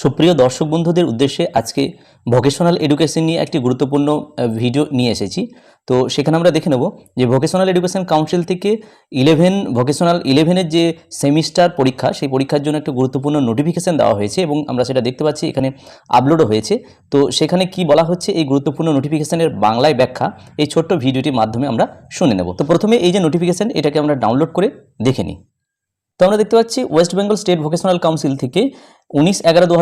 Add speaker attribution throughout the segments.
Speaker 1: সুপ্রিয় দর্শক বন্ধুদের উদ্দেশ্যে আজকে ভোকেশনাল এডুকেশন নিয়ে একটি গুরুত্বপূর্ণ ভিডিও নিয়ে এসেছি। তো সেখানে আমরা দেখে নেব যে ভোকেশনাল এডুকেশন কাউন্সিল থেকে ইলেভেন ভোকেশনাল ইলেভেনের যে সেমিস্টার পরীক্ষা, সেই পরীক্ষার জন্য একটা গুরুত্বপূর্ণ নোটিফিকেশান দেওয়া হয়েছে এবং আমরা সেটা দেখতে পাচ্ছি, এখানে আপলোডও হয়েছে। তো সেখানে কি বলা হচ্ছে? এই গুরুত্বপূর্ণ নোটিফিকেশানের বাংলায় ব্যাখ্যা, এই ছোট্ট ভিডিওটির মাধ্যমে আমরা শুনে নেব। তো প্রথমে এই যে নোটিফিকেশন এটাকে আমরা ডাউনলোড করে দেখে নিই। তো আমরা দেখতে পাচ্ছি West Bengal state vocational council থেকে উনিশ এগারো দু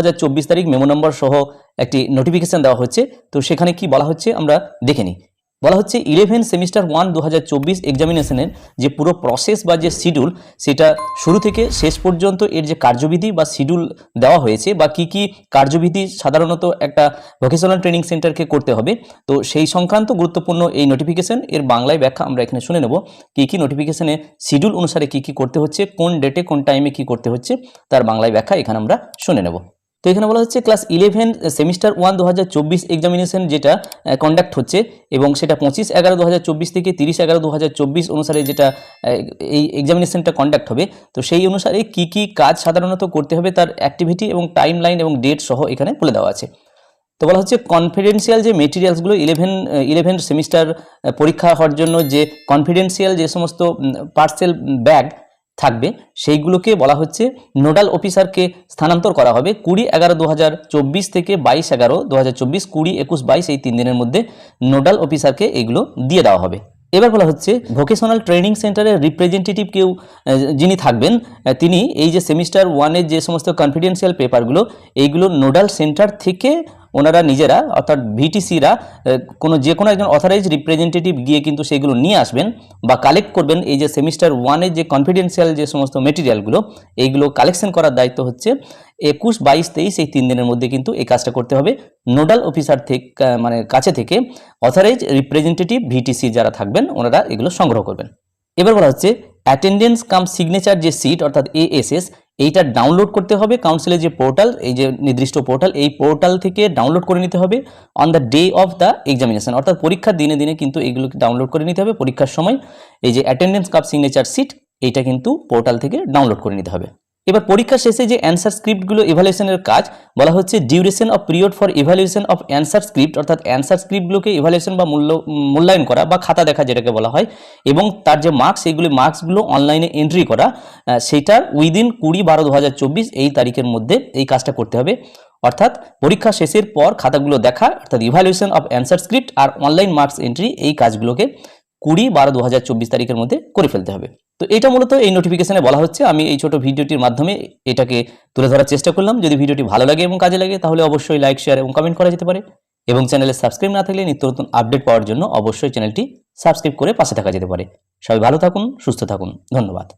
Speaker 1: তারিখ মেমো নম্বর সহ একটি নোটিফিকেশন দেওয়া হচ্ছে তো সেখানে কি বলা হচ্ছে আমরা দেখে নিই। বলা হচ্ছে ইলেভেন সেমিস্টার ওয়ান দু হাজার চব্বিশ এক্সামিনেশনের যে পুরো প্রসেস বা যে শিডিউল সেটা শুরু থেকে শেষ পর্যন্ত এর যে কার্যবিধি বা শিডিউল দেওয়া হয়েছে বা কি কি কার্যবিধি সাধারণত একটা ভোকেশনাল ট্রেনিং সেন্টারকে করতে হবে, তো সেই সংক্রান্ত গুরুত্বপূর্ণ এই নোটিফিকেশন এর বাংলায় ব্যাখ্যা আমরা এখানে শুনে নেব কি কি নোটিফিকেশনে শিডিউল অনুসারে কি কি করতে হচ্ছে, কোন ডেটে কোন টাইমে কি করতে হচ্ছে, তার বাংলায় ব্যাখ্যা এখানে আমরা শুনে নেব। তো এখানে বলা হচ্ছে ক্লাস ইলেভেন সেমিস্টার ওয়ান দু হাজার চব্বিশ এক্সামিনেশন যেটা কন্ডাক্ট হচ্ছে এবং সেটা পঁচিশ এগারো দু চব্বিশ থেকে তিরিশ এগারো দু চব্বিশ অনুসারে যেটা এই এক্সামিনেশনটা কন্ডাক্ট হবে। তো সেই অনুসারে কি কি কাজ সাধারণত করতে হবে তার অ্যাক্টিভিটি এবং টাইম লাইন এবং ডেট সহ এখানে বলে দেওয়া আছে। তো বলা হচ্ছে কনফিডেন্সিয়াল যে মেটেরিয়ালসগুলো ইলেভেন ইলেভেন সেমিস্টার পরীক্ষা হওয়ার জন্য যে কনফিডেন্সিয়াল যে সমস্ত পার্সেল ব্যাগ থাকবে। সেইগুলোকে বলা হচ্ছে নোডাল অফিসারকে স্থানান্তর করা হবে কুড়ি এগারো দু থেকে বাইশ এগারো দু হাজার চব্বিশ, কুড়ি একুশ বাইশ এই তিন দিনের মধ্যে নোডাল অফিসারকে এগুলো দিয়ে দেওয়া হবে। এবার বলা হচ্ছে ভোকেশনাল ট্রেনিং সেন্টারের রিপ্রেজেন্টেটিভ কেউ যিনি থাকবেন তিনি এই যে সেমিস্টার ওয়ানের যে সমস্ত কনফিডেন্সিয়াল পেপারগুলো এইগুলো নোডাল সেন্টার থেকে ওনারা নিজেরা, অর্থাৎ ভিটিসিরা কোনো যে কোনো একজন অথরাইজ রিপ্রেজেন্টেটিভ গিয়ে কিন্তু সেগুলো নিয়ে আসবেন বা কালেক্ট করবেন। এই যে সেমিস্টার ওয়ানের যে কনফিডেন্সিয়াল যে সমস্ত মেটেরিয়ালগুলো এইগুলো কালেকশন করার দায়িত্ব হচ্ছে একুশ, বাইশ, তেইশ, এই তিন দিনের মধ্যে কিন্তু এই কাজটা করতে হবে। নোডাল অফিসার থেকে মানে কাছে থেকে অথরাইজ রিপ্রেজেন্টেটিভ ভিটিসি যারা থাকবেন, ওনারা এগুলো সংগ্রহ করবেন। এবার বলা হচ্ছে অ্যাটেন্ডেন্স কাম সিগনেচার যে সিট অর্থাৎ এএসএস এইটা ডাউনলোড করতে হবে কাউন্সিলের যে পোর্টাল এই যে নির্দিষ্ট পোর্টাল এই পোর্টাল থেকে ডাউনলোড করে নিতে হবে on the day of the examination অর্থাৎ পরীক্ষার দিনে দিনে কিন্তু এইগুলোকে ডাউনলোড করে নিতে হবে, পরীক্ষার সময় এই যে অ্যাটেন্ডেন্স কাপ সিগনেচার সিট এইটা কিন্তু পোর্টাল থেকে ডাউনলোড করে নিতে হবে। এবার পরীক্ষা শেষে যে অ্যান্সার স্ক্রিপ্টগুলো ইভালুয়েশনের কাজ, বলা হচ্ছে duration of period for evaluation of answer script অর্থাৎ অ্যান্সার স্ক্রিপ্টগুলোকে ইভালুয়েশন বা মূল্য, মূল্যায়ন করা বা খাতা দেখা যেটাকে বলা হয়, এবং তার যে মার্কস এইগুলি মার্কসগুলো অনলাইনে এন্ট্রি করা সেটার উইদিন কুড়ি বারো দু এই তারিখের মধ্যে এই কাজটা করতে হবে। অর্থাৎ পরীক্ষা শেষের পর খাতাগুলো দেখা, অর্থাৎ ইভালুয়েশন অফ অ্যান্সার স্ক্রিপ্ট আর অনলাইন মার্কস এন্ট্রি এই কাজগুলোকে কুড়ি বারো দু হাজার চব্বিশ তারিখের মধ্যে করে ফেলতে হবে। তো এটা মূলত এই নোটিফিকেশনে বলা হচ্ছে। আমি এই ছোট ভিডিওটির মাধ্যমে এটাকে তুলে ধরার চেষ্টা করলাম। যদি ভিডিওটি ভালো লাগে এবং কাজে লাগে, তাহলে অবশ্যই লাইক শেয়ার এবং কমেন্ট করা যেতে পারে এবং চ্যানেলে সাবস্ক্রাইব না থাকলে নিত্য নতুন আপডেট পাওয়ার জন্য অবশ্যই চ্যানেলটি সাবস্ক্রাইব করে পাশে থাকা যেতে পারে। সবাই ভালো থাকুন, সুস্থ থাকুন। ধন্যবাদ।